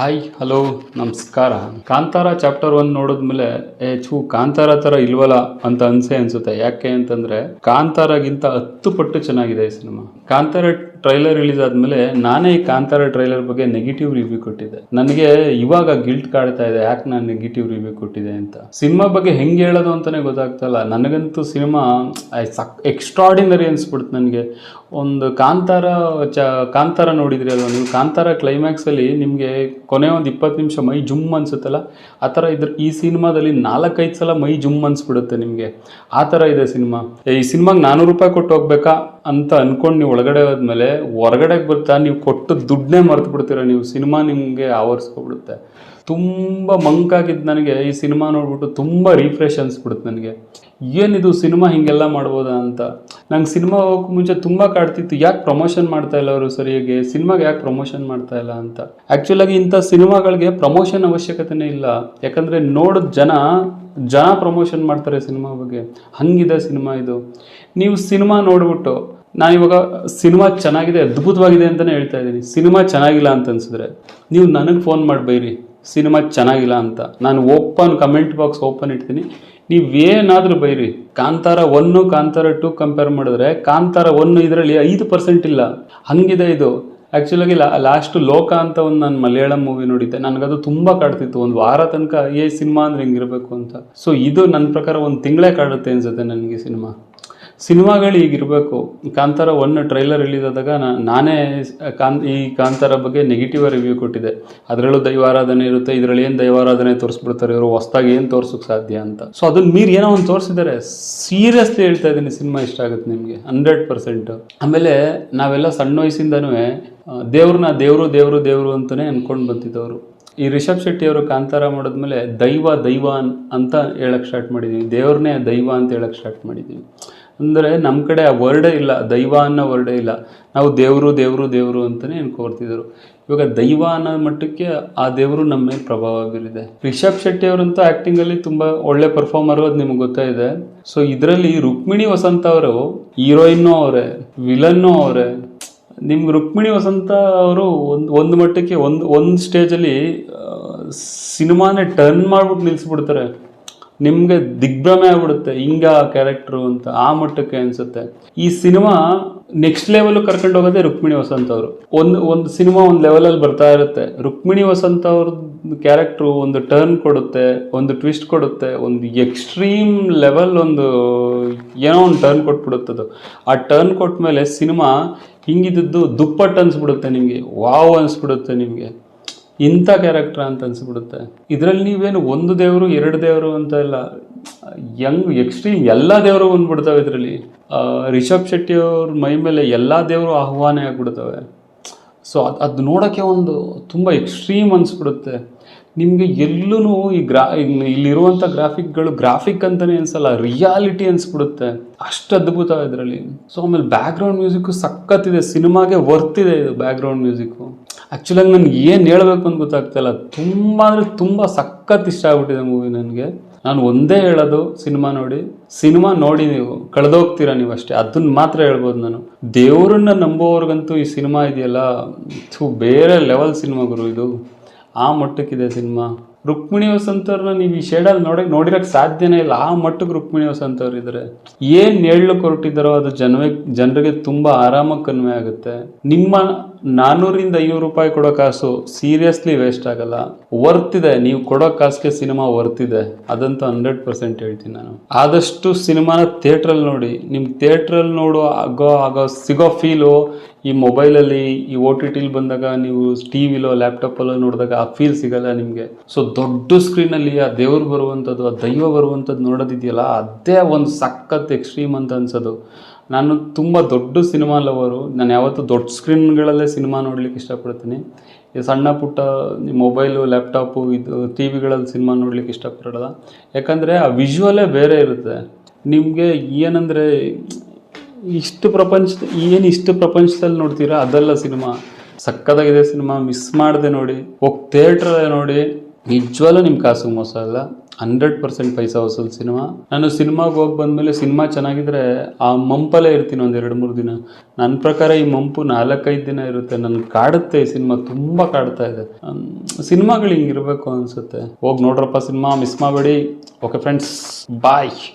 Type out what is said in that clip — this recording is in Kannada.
ಹಾಯ್ ಹಲೋ ನಮಸ್ಕಾರ. ಕಾಂತಾರ ಚಾಪ್ಟರ್ ಒನ್ ನೋಡಿದ್ಮೇಲೆ, ಏ ಚೂ ಕಾಂತಾರ ತರ ಇಲ್ವಲ್ಲ ಅಂತ ಅನ್ಸೆ ಅನ್ಸುತ್ತೆ. ಯಾಕೆ ಅಂತಂದ್ರೆ, ಕಾಂತಾರಗಿಂತ ಹತ್ತು ಪಟ್ಟು ಚೆನ್ನಾಗಿದೆ ಈ ಸಿನಿಮಾ. ಕಾಂತಾರ ಟ್ರೈಲರ್ ರಿಲೀಸ್ ಆದ್ಮೇಲೆ ನಾನೇ ಈ ಕಾಂತಾರ ಟ್ರೈಲರ್ ಬಗ್ಗೆ ನೆಗೆಟಿವ್ ರಿವ್ಯೂ ಕೊಟ್ಟಿದ್ದೆ. ನನಗೆ ಇವಾಗ ಗಿಲ್ಟ್ ಕಾಡ್ತಾ ಇದೆ, ಯಾಕೆ ನಾನು ನೆಗೆಟಿವ್ ರಿವ್ಯೂ ಕೊಟ್ಟಿದೆ ಅಂತ. ಸಿನಿಮಾ ಬಗ್ಗೆ ಹೆಂಗೆ ಹೇಳೋದು ಅಂತಾನೆ ಗೊತ್ತಾಗ್ತಲ್ಲ. ನನಗಂತೂ ಸಿನಿಮಾ ಸಕ್ ಎಕ್ಸ್ಟ್ರಾಡಿನರಿ ಅನ್ಸ್ಬಿಡ್ತು ನನಗೆ. ಒಂದು ಕಾಂತಾರ ಚ, ಕಾಂತಾರ ನೋಡಿದ್ರಿ ಅಲ್ವಾ ನೀವು? ಕಾಂತಾರ ಕ್ಲೈಮ್ಯಾಕ್ಸ್ ಅಲ್ಲಿ ನಿಮಗೆ ಕೊನೆ ಒಂದು ಇಪ್ಪತ್ತು ನಿಮಿಷ ಮೈ ಜುಮ್ ಅನ್ಸುತ್ತಲ್ಲ? ಆ ಥರ ಇದ್ರ, ಈ ಸಿನಿಮಾದಲ್ಲಿ ನಾಲ್ಕೈದು ಸಲ ಮೈ ಜುಮ್ ಅನ್ಸ್ಬಿಡುತ್ತೆ ನಿಮಗೆ. ಆ ಥರ ಇದೆ ಸಿನಿಮಾ. ಈ ಸಿನಿಮಾಗೆ ನಾನ್ನೂರು ರೂಪಾಯಿ ಕೊಟ್ಟು ಹೋಗ್ಬೇಕಾ ಅಂತ ಅನ್ಕೊಂಡು ನೀವು ಒಳಗಡೆ ಹೋದ್ಮೇಲೆ ಹೊರಗಡೆಗೆ ಬರ್ತಾ ನೀವು ಕೊಟ್ಟು ದುಡ್ಡನ್ನೇ ಮರ್ತು ಬಿಡ್ತೀರ ನೀವು. ಸಿನಿಮಾ ನಿಮಗೆ ಆವರಿಸ್ಕೊಬಿಡುತ್ತೆ. ತುಂಬ ಮಂಕಾಗಿದ್ದು ನನಗೆ ಈ ಸಿನಿಮಾ ನೋಡ್ಬಿಟ್ಟು ತುಂಬ ರಿಫ್ರೆಶ್ ಅನಿಸ್ಬಿಡುತ್ತೆ ನನಗೆ. ಏನಿದು ಸಿನಿಮಾ ಹಿಂಗೆಲ್ಲ ಮಾಡ್ಬೋದಾ ಅಂತ. ನಂಗೆ ಸಿನಿಮಾ ಹೋಗೋಕ್ಕೆ ಮುಂಚೆ ತುಂಬ ಕಾಡ್ತಿತ್ತು. ಯಾಕೆ ಪ್ರಮೋಷನ್ ಮಾಡ್ತಾ ಇಲ್ಲ ಅವರು ಸರಿಯಾಗಿ? ಸಿನಿಮಾಗೆ ಯಾಕೆ ಪ್ರಮೋಷನ್ ಮಾಡ್ತಾ ಇಲ್ಲ ಅಂತ. ಆ್ಯಕ್ಚುಲಾಗಿ ಇಂಥ ಸಿನಿಮಾಗಳಿಗೆ ಪ್ರಮೋಷನ್ ಅವಶ್ಯಕತೆನೇ ಇಲ್ಲ. ಯಾಕಂದರೆ ನೋಡಿದ ಜನ ಜನ ಪ್ರಮೋಷನ್ ಮಾಡ್ತಾರೆ ಸಿನಿಮಾ ಬಗ್ಗೆ. ಹಂಗಿದೆ ಸಿನಿಮಾ ಇದು. ನೀವು ಸಿನಿಮಾ ನೋಡ್ಬಿಟ್ಟು ನಾನಿವಾಗ ಸಿನಿಮಾ ಚೆನ್ನಾಗಿದೆ, ಅದ್ಭುತವಾಗಿದೆ ಅಂತಲೇ ಹೇಳ್ತಾ ಇದ್ದೀನಿ. ಸಿನಿಮಾ ಚೆನ್ನಾಗಿಲ್ಲ ಅಂತ ಅನ್ಸಿದ್ರೆ ನೀವು ನನಗೆ ಫೋನ್ ಮಾಡಿ ಬೈರಿ ಸಿನಿಮಾ ಚೆನ್ನಾಗಿಲ್ಲ ಅಂತ. ನಾನು ಓಪನ್ ಕಮೆಂಟ್ ಬಾಕ್ಸ್ ಓಪನ್ ಇಡ್ತೀನಿ. ನೀವೇನಾದರೂ ಬೈರಿ. Kantara one Kantara two compare ಮಾಡಿದ್ರೆ ಕಾಂತಾರ ಒನ್ನು ಇದರಲ್ಲಿ ಐದು ಪರ್ಸೆಂಟ್ ಇಲ್ಲ. ಹಂಗಿದೆ ಇದು. ಆ್ಯಕ್ಚುಲಾಗಿ ಲಾ ಲಾಸ್ಟ್ ಲೋಕ ಅಂತ ಒಂದು ನಾನು ಮಲಯಾಳಂ ಮೂವಿ ನೋಡಿದ್ದೆ. ನನಗದು ತುಂಬ ಕಾಡ್ತಿತ್ತು. ಒಂದು ವಾರ ತನಕ ಏ ಸಿನಿಮಾ ಅಂದ್ರೆ ಹೆಂಗಿರಬೇಕು ಅಂತ. ಸೊ ಇದು ನನ್ನ ಪ್ರಕಾರ ಒಂದು ತಿಂಗಳೇ ಕಾಡುತ್ತೆ ಅನ್ಸುತ್ತೆ ನನಗೆ ಸಿನಿಮಾ. ಸಿನಿಮಾಗಳು ಈಗಿರಬೇಕು. ಕಾಂತಾರ ಒನ್ ಟ್ರೈಲರ್ ರಿಲೀಸ್ ಆದಾಗ ನಾನೇ ಕಾನ್ ಈ ಕಾಂತಾರ ಬಗ್ಗೆ ನೆಗೆಟಿವ್ ರಿವ್ಯೂ ಕೊಟ್ಟಿದೆ ಅದರಲ್ಲೂ ದೈವಾರಾಧನೆ ಇರುತ್ತೆ, ಇದರಲ್ಲಿ ಏನು ದೈವಾರಾಧನೆ ತೋರಿಸ್ಬಿಡ್ತಾರೆ ಇವರು? ಹೊಸ್ದಾಗಿ ಏನು ತೋರ್ಸೋಕೆ ಸಾಧ್ಯ ಅಂತ. ಸೊ ಅದನ್ನ ಮೀರಿ ಏನೋ ಒಂದು ತೋರಿಸಿದ್ದಾರೆ. ಸೀರಿಯಸ್ಲಿ ಹೇಳ್ತಾ ಇದ್ದೀನಿ, ಸಿನಿಮಾ ಇಷ್ಟ ಆಗುತ್ತೆ ನಿಮಗೆ. ಹಂಡ್ರೆಡ್ ಪರ್ಸೆಂಟ್ ಆಮೇಲೆ ನಾವೆಲ್ಲ ಸಣ್ಣ ವಯಸ್ಸಿಂದನೂ ದೇವ್ರನ್ನ ದೇವರು ದೇವರು ದೇವರು ಅಂತಲೇ ಅಂದ್ಕೊಂಡು ಬಂತಿದ್ದವರು ಈ ರಿಷಬ್ ಶೆಟ್ಟಿ ಅವರು ಕಾಂತಾರ ಮಾಡಿದ್ಮೇಲೆ ದೈವ ದೈವ ಅಂತ ಹೇಳಕ್ಕೆ ಸ್ಟಾರ್ಟ್ ಮಾಡಿದ್ದೀವಿ ದೇವ್ರನ್ನೇ ದೈವ ಅಂತ ಹೇಳಕ್ಕೆ ಸ್ಟಾರ್ಟ್ ಮಾಡಿದ್ದೀವಿ ಅಂದರೆ ನಮ್ಮ ಕಡೆ ಆ ವರ್ಡೇ ಇಲ್ಲ, ದೈವ ಅನ್ನೋ ವರ್ಡೇ ಇಲ್ಲ. ನಾವು ದೇವರು ದೇವರು ದೇವರು ಅಂತಲೇ ಕೋರ್ತಿದ್ರು ಇವಾಗ ದೈವ ಅನ್ನೋ ಮಟ್ಟಕ್ಕೆ ಆ ದೇವರು ನಮ್ಮ ಮೇಲೆ ಪ್ರಭಾವ ಬೀರಿದೆ. ರಿಷಬ್ ಶೆಟ್ಟಿ ಅವರಂತೂ ಆ್ಯಕ್ಟಿಂಗಲ್ಲಿ ತುಂಬ ಒಳ್ಳೆ ಪರ್ಫಾರ್ಮರು ಅದು ನಿಮ್ಗೆ ಗೊತ್ತಾಯಿದೆ ಸೊ ಇದರಲ್ಲಿ ರುಕ್ಮಿಣಿ ವಸಂತ ಅವರು ಹೀರೋಯಿನ್ನೂ ಅವರೇ ವಿಲನ್ನೂ ಅವರೇ. ನಿಮ್ಗೆ ರುಕ್ಮಿಣಿ ವಸಂತ ಅವರು ಒಂದು ಒಂದು ಮಟ್ಟಕ್ಕೆ ಒಂದು ಒಂದು ಸ್ಟೇಜಲ್ಲಿ ಸಿನಿಮಾನೇ ಟರ್ನ್ ಮಾಡ್ಬಿಟ್ಟು ನಿಲ್ಲಿಸ್ಬಿಡ್ತಾರೆ ನಿಮಗೆ ದಿಗ್ಭ್ರಮೆ ಆಗ್ಬಿಡುತ್ತೆ, ಹಿಂಗ ಕ್ಯಾರೆಕ್ಟ್ರು ಅಂತ, ಆ ಮಟ್ಟಕ್ಕೆ ಅನ್ಸುತ್ತೆ. ಈ ಸಿನಿಮಾ ನೆಕ್ಸ್ಟ್ ಲೆವೆಲ್ ಕರ್ಕೊಂಡು ಹೋಗೋದೇ ರುಕ್ಮಿಣಿ ವಸಂತ ಅವರು. ಒಂದು ಒಂದು ಸಿನಿಮಾ ಒಂದು ಲೆವೆಲಲ್ಲಿ ಬರ್ತಾ ಇರುತ್ತೆ. ರುಕ್ಮಿಣಿ ವಸಂತ ಅವ್ರದ್ದು ಕ್ಯಾರೆಕ್ಟ್ರು ಒಂದು ಟರ್ನ್ ಕೊಡುತ್ತೆ, ಒಂದು ಟ್ವಿಸ್ಟ್ ಕೊಡುತ್ತೆ, ಒಂದು ಎಕ್ಸ್ಟ್ರೀಮ್ ಲೆವೆಲ್ ಒಂದು ಏನೋ ಒಂದು ಟರ್ನ್ ಕೊಟ್ಬಿಡುತ್ತದು ಆ ಟರ್ನ್ ಕೊಟ್ಟ ಮೇಲೆ ಸಿನಿಮಾ ಹಿಂಗಿದ್ದದ್ದು ದುಪ್ಪಟ್ಟು ಅನ್ಸ್ಬಿಡುತ್ತೆ ನಿಮಗೆ, ವಾವ್ ಅನಿಸ್ಬಿಡುತ್ತೆ ನಿಮಗೆ. ಇಂಥ ಕ್ಯಾರೆಕ್ಟರ್ ಅಂತ ಅನ್ಸ್ಬಿಡುತ್ತೆ. ಇದರಲ್ಲಿ ನೀವೇನು ಒಂದು ದೇವರು, ಎರಡು ದೇವರು ಅಂತ ಇಲ್ಲ. ಯಂಗ್ ಎಕ್ಸ್ಟ್ರೀಮ್ ಎಲ್ಲ ದೇವರು ಬಂದ್ಬಿಡ್ತವೆ ಇದರಲ್ಲಿ. ರಿಷಬ್ ಶೆಟ್ಟಿ ಅವ್ರ ಮೈ ಮೇಲೆ ಎಲ್ಲ ದೇವರು ಆಹ್ವಾನ ಆಗ್ಬಿಡ್ತವೆ. ಸೊ ಅದು ಅದು ನೋಡೋಕ್ಕೆ ಒಂದು ತುಂಬ ಎಕ್ಸ್ಟ್ರೀಮ್ ಅನಿಸ್ಬಿಡುತ್ತೆ. ನಿಮಗೆ ಎಲ್ಲೂ ಈ ಗ್ರಾ, ಇಲ್ಲಿರುವಂಥ ಗ್ರಾಫಿಕ್ಗಳು ಗ್ರಾಫಿಕ್ ಅಂತಲೇ ಅನ್ಸಲ್ಲ ರಿಯಾಲಿಟಿ ಅನ್ಸ್ಬಿಡುತ್ತೆ. ಅಷ್ಟು ಅದ್ಭುತ ಇದರಲ್ಲಿ. ಸೊ ಆಮೇಲೆ ಬ್ಯಾಕ್ಗ್ರೌಂಡ್ ಮ್ಯೂಸಿಕ್ಕು ಸಖತ್ತಿದೆ ಸಿನಿಮಾಗೆ ವರ್ತಿದೆ ಇದು ಬ್ಯಾಕ್ಗ್ರೌಂಡ್ ಮ್ಯೂಸಿಕ್ಕು ಆ್ಯಕ್ಚುಲಾಗಿ ನನಗೆ ಏನು ಹೇಳಬೇಕು ಅಂತ ಗೊತ್ತಾಗ್ತಾಯಿಲ್ಲ ತುಂಬ ಅಂದರೆ ತುಂಬ ಸಖತ್ ಇಷ್ಟ ಆಗ್ಬಿಟ್ಟಿದೆ ಮೂವಿ ನನಗೆ. ನಾನು ಒಂದೇ ಹೇಳೋದು, ಸಿನಿಮಾ ನೋಡಿ. ಸಿನಿಮಾ ನೋಡಿ ನೀವು. ಕಳೆದೋಗ್ತೀರಾ ನೀವು ಅಷ್ಟೇ. ಅದನ್ನ ಮಾತ್ರ ಹೇಳ್ಬೋದು ನಾನು. ದೇವರನ್ನ ನಂಬೋವ್ರಿಗಂತೂ ಈ ಸಿನಿಮಾ ಇದೆಯಲ್ಲ? ಥು, ಬೇರೆ ಲೆವೆಲ್ ಸಿನಿಮಾ ಗುರು ಇದು. ಆ ಮಟ್ಟಕ್ಕಿದೆ ಸಿನಿಮಾ. ರುಕ್ಮಿಣಿ ವಸಂತವ್ರನ್ನ ನೀವು ಈ ಶೇಡಲ್ಲಿ ನೋಡಿ ನೋಡಿರೋಕೆ ಸಾಧ್ಯನೇ ಇಲ್ಲ. ಆ ಮಟ್ಟಕ್ಕೆ ರುಕ್ಮಿಣಿ ವಸಂತವ್ರು ಇದ್ದಾರೆ ಏನು ಹೇಳಕ್ಕೆ ಹೊರಟಿದ್ದಾರೋ ಅದು ಜನವೇ ಜನರಿಗೆ ತುಂಬ ಆರಾಮಾಗಿ ಕನ್ವೆ ಆಗುತ್ತೆ. ನಿಮ್ಮ ನಾನ್ನೂರಿಂದ ಐನೂರು ರೂಪಾಯಿ ಕೊಡೋ ಕಾಸು ಸೀರಿಯಸ್ಲಿ ವೇಸ್ಟ್ ಆಗಲ್ಲ. ವರ್ತ್ ಇದೆ. ನೀವು ಕೊಡೋ ಕಾಸಿಗೆ ಸಿನಿಮಾ ವರ್ತ್ ಇದೆ. ಅದಂತೂ ಹಂಡ್ರೆಡ್ ಪರ್ಸೆಂಟ್ ಹೇಳ್ತೀನಿ ನಾನು. ಆದಷ್ಟು ಸಿನಿಮಾನ ಥಿಯೇಟ್ರಲ್ಲಿ ನೋಡಿ. ನಿಮ್ಮ ಥಿಯೇಟ್ರಲ್ಲಿ ನೋಡೋ ಆಗೋ ಆಗೋ, ಸಿಗೋ ಫೀಲು ಈ ಮೊಬೈಲಲ್ಲಿ ಈ ಓ ಟಿ ಟಿಲಿ ಬಂದಾಗ, ನೀವು ಟಿ ವಿಲೋ ಲ್ಯಾಪ್ಟಾಪಲ್ಲೋ ನೋಡಿದಾಗ ಆ ಫೀಲ್ ಸಿಗಲ್ಲ ನಿಮಗೆ. ಸೊ ದೊಡ್ಡ ಸ್ಕ್ರೀನಲ್ಲಿ ಆ ದೇವ್ರು ಬರುವಂಥದ್ದು, ಆ ದೈವ ಬರುವಂಥದ್ದು ನೋಡೋದಿದೆಯಲ್ಲ, ಅದೇ ಒಂದು ಸಖತ್ ಎಕ್ಸ್ಟ್ರೀಮ್ ಅಂತ ಅನ್ಸೋದು. ನಾನು ತುಂಬ ದೊಡ್ಡ ಸಿನಿಮಾ ಲವರು. ನಾನು ಯಾವತ್ತೂ ದೊಡ್ಡ ಸ್ಕ್ರೀನ್ಗಳಲ್ಲೇ ಸಿನಿಮಾ ನೋಡಲಿಕ್ಕೆ ಇಷ್ಟಪಡ್ತೀನಿ. ಈ ಸಣ್ಣ ಪುಟ್ಟ ಮೊಬೈಲು, ಲ್ಯಾಪ್ಟಾಪು, ಇದು ಟಿ ವಿಗಳಲ್ಲಿ ಸಿನಿಮಾ ನೋಡಲಿಕ್ಕೆ ಇಷ್ಟಪಡಲ್ಲ. ಯಾಕಂದರೆ ಆ ವಿಜುವಲೇ ಬೇರೆ ಇರುತ್ತೆ. ನಿಮಗೆ ಏನಂದರೆ ಇಷ್ಟು ಪ್ರಪಂಚ, ಏನು ಇಷ್ಟು ಪ್ರಪಂಚದಲ್ಲಿ ನೋಡ್ತೀರಾ? ಅದೆಲ್ಲ ಸಿನಿಮಾ. ಸಕ್ಕತ್ತಾಗಿದೆ ಸಿನಿಮಾ, ಮಿಸ್ ಮಾಡದೆ ನೋಡಿ. ಹೋಗಿ ಥಿಯೇಟ್ರಲ್ಲೇ ನೋಡಿ. ನಿಜವಾಗ್ಲೂ ನಿಮ್ಮ ಕಾಸು ಮೋಸ ಅಲ್ಲ. ಹಂಡ್ರೆಡ್ ಪರ್ಸೆಂಟ್ ಪೈಸಾ ವಸೂಲ್ ಸಿನಿಮಾ. ನಾನು ಸಿನಿಮಾಗೆ ಹೋಗಿ ಬಂದಮೇಲೆ ಸಿನಿಮಾ ಚೆನ್ನಾಗಿದ್ರೆ ಆ ಮಂಪಲ್ಲೇ ಇರ್ತೀನಿ ಒಂದು ಎರಡು ಮೂರು ದಿನ. ನನ್ನ ಪ್ರಕಾರ ಈ ಮಂಪು ನಾಲ್ಕೈದು ದಿನ ಇರುತ್ತೆ. ನನಗೆ ಕಾಡುತ್ತೆ ಈ ಸಿನಿಮಾ ತುಂಬ ಕಾಡ್ತಾ ಇದೆ. ಸಿನಿಮಾಗಳು ಹಿಂಗಿರಬೇಕು ಅನಿಸುತ್ತೆ. ಹೋಗಿ ನೋಡ್ರಪ್ಪ ಸಿನಿಮಾ, ಮಿಸ್ ಮಾಡಬೇಡಿ. Okay friends, bye.